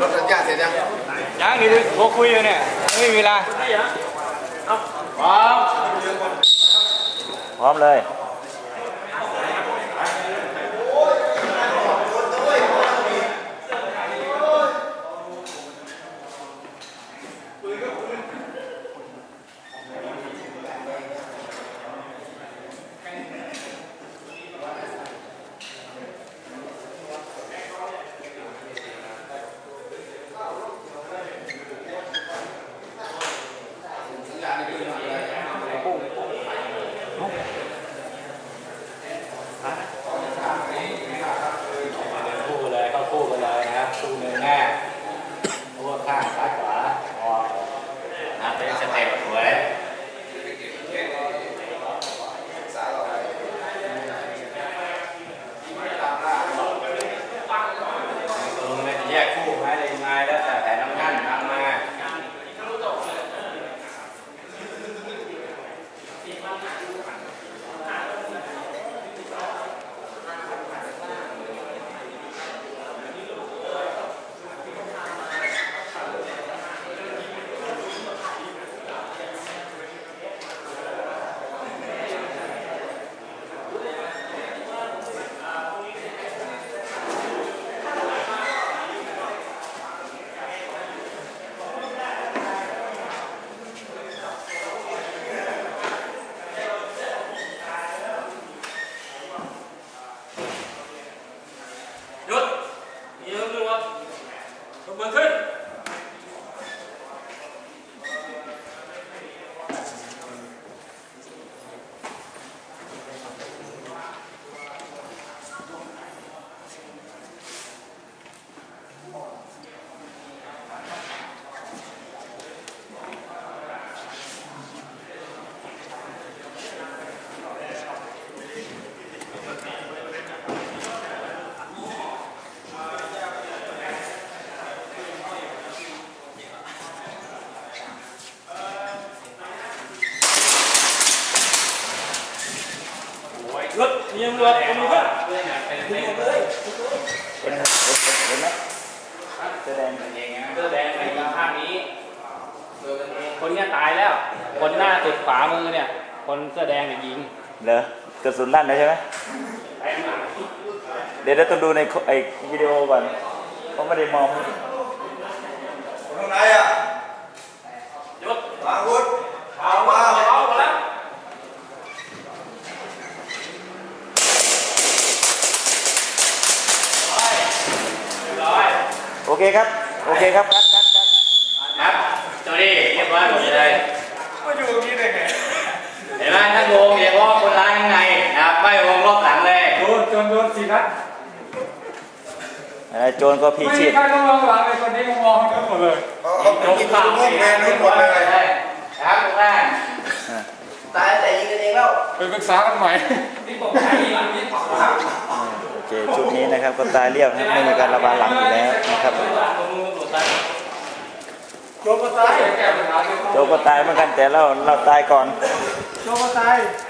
รถสัญญาเสร็จยังยังนี่โทรคุยอยู่เนี่ยไม่มีเวลาพร้อมพร้อมเลย คู่กันเลยเข้าคู่ กันเลยนะครับคู่หนึ่งแน่คู่ข้างซ้ายขวาออก นะเป็นสเต็ปสวย ตรงเลยแยกคู่ไหมอะไรยังไงแล้วแต่แต่น้ำกั้นทำมา หยุดยืนดูว่ายกมือขึ้น หยุดยืนดูว่ายกมือขึ้นเห็นไหมเห็นไหมแสดงเองนะเสื้อแดงในข้างนี้คนเนี้ยตายแล้ว คนหน้าสุดขวามือเนี่ย คนเสื้อแดงเนี่ยยิงเหรอกระสุนลั่นแล้วใช่ไหมเดี๋ยวเราต้องดูในไอ้วิดีโอก่อนเขาไม่ได้มองข้างในอะหยุดอาวุธ เอามาเอามาแล้ว โอเคครับ โอเคครับคัดคัดคัดครับตัวนี้เรียบร้อยหมดเลยมาอยู่ตรงนี้ได้ไงเห็นไหมท่าโกงเฉพาะคนร้ายข้างในนะครับไม่วงรอบหลังเลยโดนจนโดนสี่นัดโจรก็พีไม่ชีมีพใครต้องมองหลังเลยคนนี้มองทั้งหมดเลยเขากินข้ากแมนนู้นหมดเลยครับทุกท่านตายแต่ยิงกันเองแล้วไปปรึกษากันใหม่โอเคชุด นี้นะครับก็ตายเรียบนะครับไม่มีการระบายหลังอยู่แล้วนะครับโดนก็ตายแก้ปัญหาเลยโจรก็ตายเหมือนกันแต่เราเราตายก่อนโดนก็ตายอ